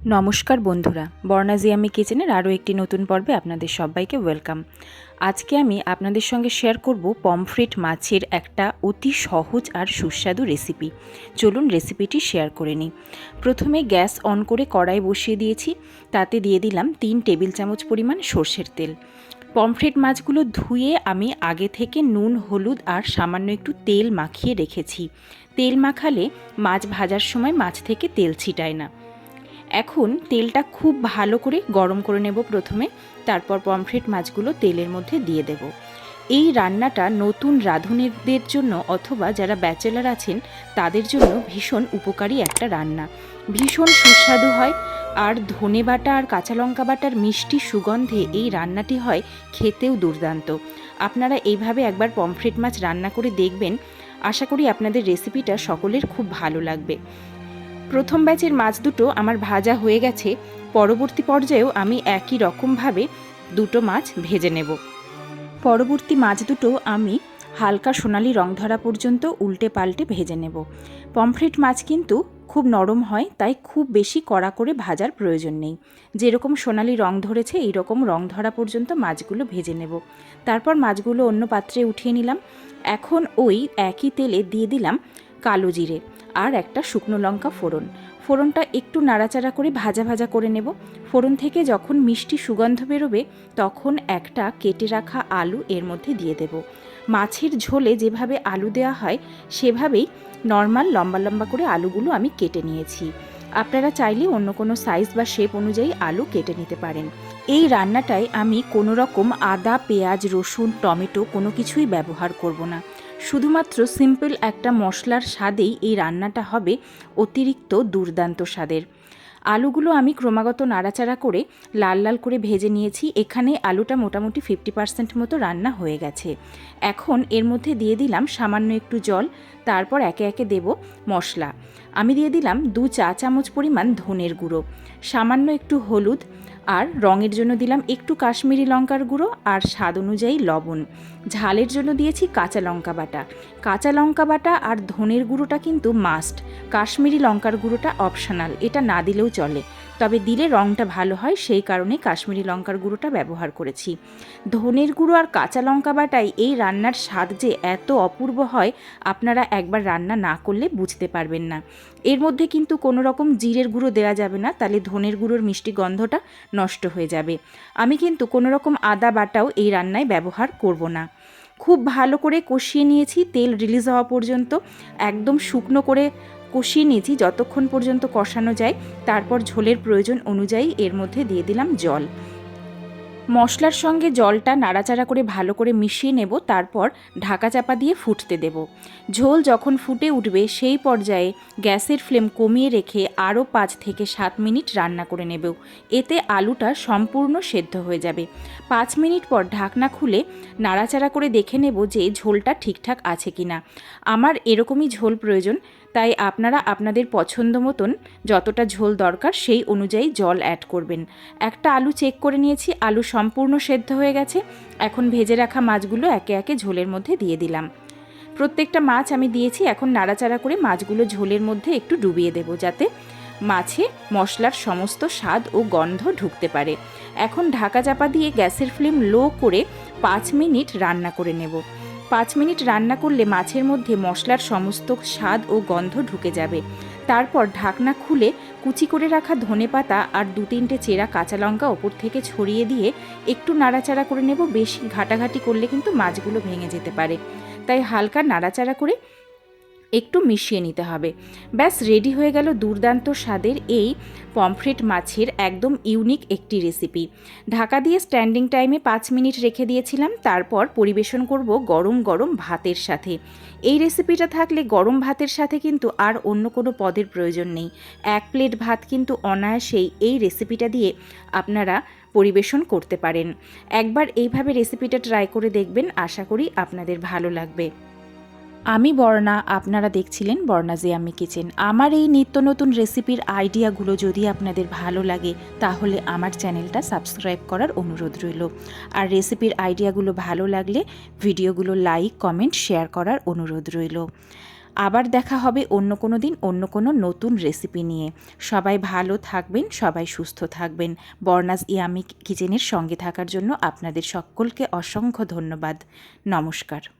নমস্কার বন্ধুরা, বর্ণাজিয়ামি কিচেনের আরও একটি নতুন পর্বে আপনাদের সবাইকে ওয়েলকাম। আজকে আমি আপনাদের সঙ্গে শেয়ার করব পমফ্রেট মাছের একটা অতি সহজ আর সুস্বাদু রেসিপি। চলুন রেসিপিটি শেয়ার করে নিই। প্রথমে গ্যাস অন করে কড়াই বসিয়ে দিয়েছি, তাতে দিয়ে দিলাম তিন টেবিল চামচ পরিমাণ সর্ষের তেল। পমফ্রেট মাছগুলো ধুয়ে আমি আগে থেকে নুন, হলুদ আর সামান্য একটু তেল মাখিয়ে রেখেছি। তেল মাখালে মাছ ভাজার সময় মাছ থেকে তেল ছিটায় না। এখন তেলটা খুব ভালো করে গরম করে নেব প্রথমে, তারপর পমফ্রেট মাছগুলো তেলের মধ্যে দিয়ে দেব। এই রান্নাটা নতুন রাঁধুনিদের জন্য অথবা যারা ব্যাচেলার আছেন, তাদের জন্য ভীষণ উপকারী একটা রান্না। ভীষণ সুস্বাদু হয়, আর ধনে বাটা আর কাঁচা লঙ্কা বাটার মিষ্টি সুগন্ধে এই রান্নাটি হয় খেতেও দুর্দান্ত। আপনারা এইভাবে একবার পমফ্রেট মাছ রান্না করে দেখবেন। আশা করি আপনাদের রেসিপিটা সকলের খুব ভালো লাগবে। প্রথম ব্যাচের মাছ দুটো আমার ভাজা হয়ে গেছে, পরবর্তী পর্যায়েও আমি একই রকমভাবে দুটো মাছ ভেজে নেব। পরবর্তী মাছ দুটো আমি হালকা সোনালি রং ধরা পর্যন্ত উল্টে পাল্টে ভেজে নেব। পমফ্রেট মাছ কিন্তু খুব নরম হয়, তাই খুব বেশি কড়া করে ভাজার প্রয়োজন নেই। যেরকম সোনালি রং ধরেছে এই রকম রং ধরা পর্যন্ত মাছগুলো ভেজে নেব। তারপর মাছগুলো অন্য পাত্রে উঠিয়ে নিলাম। এখন ওই একই তেলে দিয়ে দিলাম কালো জিরে। আর একটা শুকনো লঙ্কা ফোড়ন। ফোড়নটা একটু নাড়াচাড়া করে ভাজা ভাজা করে নেব। ফোড়ন থেকে যখন মিষ্টি সুগন্ধ বেরোবে, তখন একটা কেটে রাখা আলু এর মধ্যে দিয়ে দেব। মাছের ঝোলে যেভাবে আলু দেওয়া হয়, সেভাবেই নর্মাল লম্বা লম্বা করে আলুগুলো আমি কেটে নিয়েছি। আপনারা চাইলে অন্য কোনো সাইজ বা শেপ অনুযায়ী আলু কেটে নিতে পারেন। এই রান্নাটায় আমি কোনো রকম আদা, পেঁয়াজ, রসুন, টমেটো কোনো কিছুই ব্যবহার করব না। শুধুমাত্র সিম্পল একটা মশলার স্বাদেই এই রান্নাটা হবে অতিরিক্ত দুর্দান্ত স্বাদের। আলুগুলো আমি ক্রমাগত নাড়াচাড়া করে লাল লাল করে ভেজে নিয়েছি। এখানে আলুটা মোটামুটি ফিফটি পার্সেন্ট মতো রান্না হয়ে গেছে। এখন এর মধ্যে দিয়ে দিলাম সামান্য একটু জল তারপর একে একে দেব মশলা। আমি দিয়ে দিলাম দু চা চামচ পরিমাণ ধনের গুঁড়ো, সামান্য একটু হলুদ আর রঙের জন্য দিলাম একটু কাশ্মীরি লঙ্কার গুঁড়ো আর স্বাদ অনুযায়ী লবণ। ঝালের জন্য দিয়েছি কাঁচা লঙ্কা বাটা। কাঁচা লঙ্কা বাটা আর ধনের গুঁড়োটা কিন্তু মাস্ট কাশ্মীরি লঙ্কার গুঁড়োটা অপশনাল এটা না দিলেও চলে। তবে দিলে রঙটা ভালো হয়, সেই কারণে কাশ্মীরি লঙ্কার গুঁড়োটা ব্যবহার করেছি। ধনের গুঁড়ো আর কাঁচা লঙ্কা বাটায় এই রান্নার স্বাদ যে এত অপূর্ব হয়, আপনারা একবার রান্না না করলে বুঝতে পারবেন না। এর মধ্যে কিন্তু কোনো রকম জিরের গুঁড়ো দেওয়া যাবে না, তাহলে ধনের গুঁড়োর মিষ্টি গন্ধটা নষ্ট হয়ে যাবে। আমি কিন্তু কোনো রকম আদা বাটাও এই রান্নায় ব্যবহার করব না। খুব ভালো করে কষিয়ে নিয়েছি, তেল রিলিজ হওয়া পর্যন্ত। একদম শুকনো করে কষিয়ে নিয়েছি, যতক্ষণ পর্যন্ত কষানো যায়, তারপর ঝোলের প্রয়োজন অনুযায়ী এর মধ্যে দিয়ে দিলাম জল। মশলার সঙ্গে জলটা নাড়াচাড়া করে ভালো করে মিশিয়ে নেব, তারপর ঢাকা চাপা দিয়ে ফুটতে দেব। ঝোল যখন ফুটে উঠবে, সেই পর্যায়ে গ্যাসের ফ্লেম কমিয়ে রেখে আরও পাঁচ থেকে সাত মিনিট রান্না করে নেব। এতে আলুটা সম্পূর্ণ সেদ্ধ হয়ে যাবে। পাঁচ মিনিট পর ঢাকনা খুলে নাড়াচাড়া করে দেখে নেব যে ঝোলটা ঠিকঠাক আছে কি না আমার এরকমই ঝোল প্রয়োজন তাই আপনারা আপনাদের পছন্দ মতন যতটা ঝোল দরকার সেই অনুযায়ী জল অ্যাড করবেন। একটা আলু চেক করে নিয়েছি, আলু সম্পূর্ণ সেদ্ধ হয়ে গেছে। এখন ভেজে রাখা মাছগুলো একে একে ঝোলের মধ্যে দিয়ে দিলাম। প্রত্যেকটা মাছ আমি দিয়েছি, এখন নাড়াচাড়া করে মাছগুলো ঝোলের মধ্যে একটু ডুবিয়ে দেবো যাতে মাছে মশলার সমস্ত স্বাদ ও গন্ধ ঢুকতে পারে। এখন ঢাকা চাপা দিয়ে গ্যাসের ফ্লেম লো করে পাঁচ মিনিট রান্না করে নেব। পাঁচ মিনিট রান্না করলে মাছের মধ্যে মশলার সমস্ত স্বাদ ও গন্ধ ঢুকে যাবে। তারপর ঢাকনা খুলে কুচি করে রাখা ধনে পাতা আর দু তিনটে চেরা কাঁচা লঙ্কা ওপর থেকে ছড়িয়ে দিয়ে একটু নাড়াচাড়া করে নেব। বেশি ঘাটাঘাটি করলে কিন্তু মাছগুলো ভেঙে যেতে পারে। তাই হালকা নাড়াচাড়া করে একটু মিশিয়ে নিতে হবে। ব্যাস, রেডি হয়ে গেল দুর্দান্ত স্বাদের এই পমফ্রেট মাছের একদম ইউনিক একটি রেসিপি। ঢাকা দিয়ে স্ট্যান্ডিং টাইমে পাঁচ মিনিট রেখে দিয়েছিলাম, তারপর পরিবেশন করব গরম গরম ভাতের সাথে। এই রেসিপিটা থাকলে গরম ভাতের সাথে কিন্তু আর অন্য কোনো পদের প্রয়োজন নেই। এক প্লেট ভাত কিন্তু অনায়াসেই এই রেসিপিটা দিয়ে আপনারা পরিবেশন করতে পারেন। একবার এইভাবে রেসিপিটা ট্রাই করে দেখবেন, আশা করি আপনাদের ভালো লাগবে। আমি বর্ণা, আপনারা দেখছিলেন বর্ণা জিয়ামি কিচেন। আমার এই নিত্য নতুন রেসিপির আইডিয়াগুলো যদি আপনাদের ভালো লাগে, তাহলে আমার চ্যানেলটা সাবস্ক্রাইব করার অনুরোধ রইল। আর রেসিপির আইডিয়াগুলো ভালো লাগলে ভিডিওগুলো লাইক, কমেন্ট, শেয়ার করার অনুরোধ রইল। আবার দেখা হবে অন্য কোনো দিন অন্য কোনো নতুন রেসিপি নিয়ে। সবাই ভালো থাকবেন, সবাই সুস্থ থাকবেন। বর্ণাজ ইয়ামি কিচেনের সঙ্গে থাকার জন্য আপনাদের সকলকে অসংখ্য ধন্যবাদ। নমস্কার।